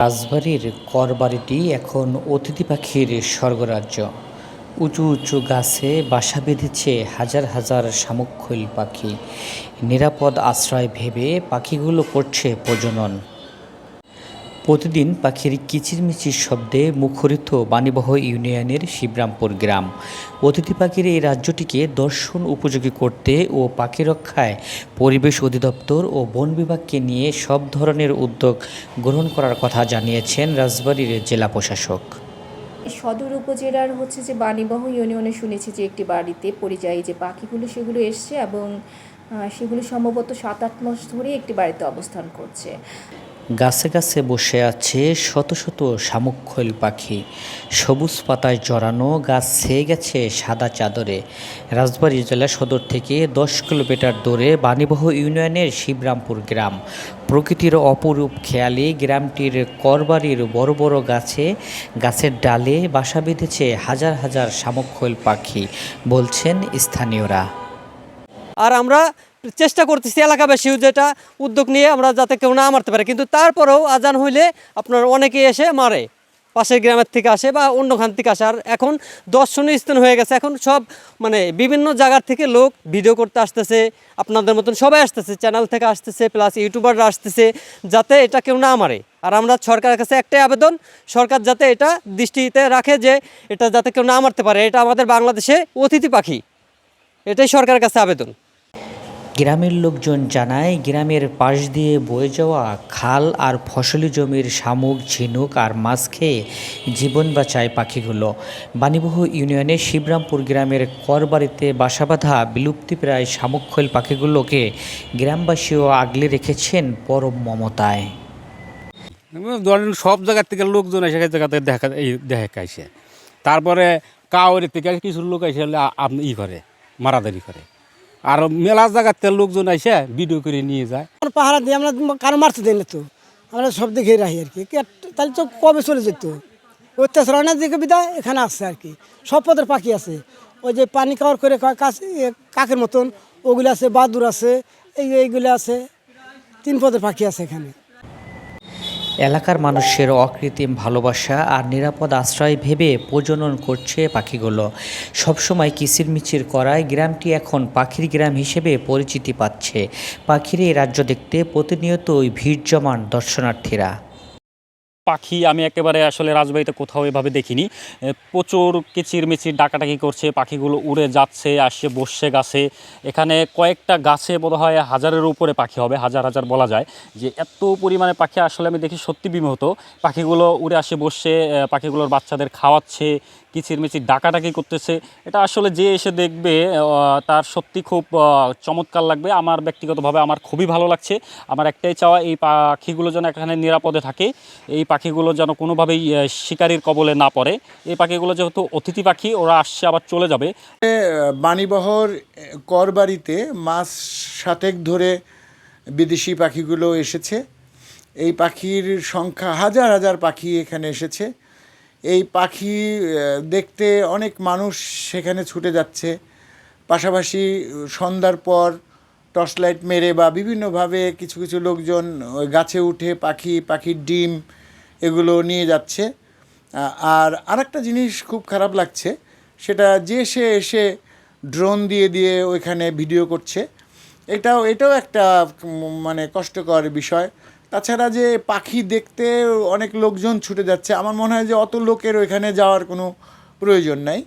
রাজবাড়ির করবাড়িটি এখন অতিথি পাখির স্বর্গরাজ্য। উঁচু উঁচু গাছে বাসা বেঁধেছে হাজার হাজার শামুকখৈল পাখি। নিরাপদ আশ্রয় ভেবে পাখিগুলো করছে প্রজনন। প্রতিদিন পাখির কিচিরমিচির শব্দে মুখরিত বাণীবহ ইউনিয়নের শিবরামপুর গ্রাম। অতিথি পাখির এই রাজ্যটিকে দর্শন উপযোগী করতে ও পাখি রক্ষায় পরিবেশ অধিদপ্তর ও বন বিভাগকে নিয়ে সব ধরনের উদ্যোগ গ্রহণ করার কথা জানিয়েছেন রাজবাড়ির জেলা প্রশাসক। সদর উপজেলার হচ্ছে যে বাণীবাহ ইউনিয়নে শুনেছি যে একটি বাড়িতে পরিযায়ী যে পাখিগুলো, সেগুলো এসছে এবং সেগুলো সম্ভবত সাত আট মাস ধরে একটি বাড়িতে অবস্থান করছে। গাছে গাছে বসে আছে শত শত শামুকখৈল পাখি। সবুজ পাতায় জড়ানো গাছ ছেয়ে গেছে সাদা চাদরে। রাজবাড়ী জেলা সদর থেকে দশ কিলোমিটার দূরে বাণীবহ ইউনিয়নের শিবরামপুর গ্রাম। প্রকৃতির অপরূপ খেয়ালি গ্রামটির করবাড়ির বড় বড় গাছে গাছের ডালে বাসা বেঁধেছে হাজার হাজার শামুকখৈল পাখি, বলছেন স্থানীয়রা। আর আমরা চেষ্টা করতেছি এলাকাবাসীও যেটা উদ্যোগ নিয়ে আমরা যাতে কেউ না মারতে পারে। কিন্তু তারপরেও আজান হইলে আপনার অনেকে এসে মারে। পাশের গ্রামের থেকে আসে বা অন্য খান থেকে আসে। আর এখন দর্শনীয় স্থান হয়ে গেছে। এখন সব মানে বিভিন্ন জায়গার থেকে লোক ভিডিও করতে আসতেছে। আপনাদের মতন সবাই আসতেছে। চ্যানেল থেকে আসতেছে, প্লাস ইউটিউবাররা আসতেছে যাতে এটা কেউ না মারে। আর আমরা সরকারের কাছে একটাই আবেদন, সরকার যাতে এটা দৃষ্টিতে রাখে যে এটা যাতে কেউ না মারতে পারে। এটা আমাদের বাংলাদেশে অতিথি পাখি। এটাই সরকারের কাছে আবেদন। গ্রামের লোকজন জানায় গ্রামের পাশ দিয়ে বয়ে যাওয়া খাল আর ফসলি জমির শামুক ঝিনুক আর মাছ খেয়ে জীবন বাঁচায় পাখিগুলো। বাণীবহ ইউনিয়নের শিবরামপুর গ্রামের করবাড়িতে বাসাবাঁধা বিলুপ্তিপ্রায় শামুকখৈল পাখিগুলোকে গ্রামবাসীও আগলে রেখেছেন পরম মমতায়। ধরেন সব জায়গার থেকে লোকজন এসে জায়গাতে দেখা দেখাইছে তারপরে কাউরি থেকে কিছু লোক এসে আপনি ই করে। মারাদারি করে। আর মেলা জায়গার থেকে লোকজন এসে ভিডিও করে নিয়ে যায়। পাহারা দিই আমরা কারও মারতে দিই না তো। আমরা সব দিকে রাখি আর কি। তাহলে তো কবে চলে যেত? অত্যাচার অনেক দিকে বিদায়, এখানে আসছে আর কি। সব পদের পাখি আছে। ওই যে পানি কাওয়ার করে কাছে কাকের মতন, ওগুলো আছে, বাদুর আছে, এই এইগুলো আছে। তিন পদের পাখি আছে এখানে। এলাকার মানুষের অকৃত্রিম ভালোবাসা আর নিরাপদ আশ্রয় ভেবে প্রজনন করছে পাখিগুলো। সবসময় কিচিরমিচির করায় গ্রামটি এখন পাখির গ্রাম হিসেবে পরিচিতি পাচ্ছে। পাখির এই রাজ্য দেখতে প্রতিনিয়তই ভিড় জমান দর্শনার্থীরা। পাখি আমি একেবারে আসলে রাজবাড়িতে কোথাও এভাবে দেখিনি। প্রচুর কিচির মিচির ডাকাডাকি করছে, পাখিগুলো উড়ে যাচ্ছে আসছে বসছে গাছে। এখানে কয়েকটা গাছে বোধ হয় হাজারের উপরে পাখি হবে, হাজার হাজার বলা যায়। যে এত পরিমাণে পাখি আসলে আমি দেখি সত্যি বিমহত। পাখিগুলো উড়ে আসে বসছে পাখিগুলোর বাচ্চাদের খাওয়াচ্ছে কিচিরমিচির ডাকাডাকি করতেছে, এটা আসলে যে এসে দেখবে তার সত্যি খুব চমৎকার লাগবে। আমার ব্যক্তিগতভাবে আমার খুবই ভালো লাগছে। আমার একটাই চাওয়া, এই পাখিগুলো যেন এখানে নিরাপদে থাকে। এই পাখিগুলো যেন কোনোভাবেই শিকারির কবলে না পড়ে। এই পাখিগুলো যেহেতু অতিথি পাখি, ওরা আসছে, আবার চলে যাবে। বাণীবহর করবাড়িতে মাস সাতেক ধরে বিদেশি পাখিগুলো এসেছে। এই পাখির সংখ্যা হাজার হাজার পাখি এখানে এসেছে। এই পাখি দেখতে অনেক মানুষ সেখানে ছুটে যাচ্ছে। পাশাপাশি, সন্ধ্যার পর টর্চ লাইট মেরে বা বিভিন্নভাবে কিছু কিছু লোকজন ওই গাছে উঠে পাখি, পাখির ডিম এগুলো নিয়ে যাচ্ছে। আর আরেকটা জিনিস খুব খারাপ লাগছে, সেটা যে সে এসে ড্রোন দিয়ে দিয়ে ওইখানে ভিডিও করছে, এটাও এটাও একটা মানে কষ্টকর বিষয়। তাছাড়া যে পাখি দেখতে অনেক লোকজন ছুটে যাচ্ছে, আমার মনে হয় যে অত লোকের ওইখানে যাওয়ার কোনো প্রয়োজন নাই।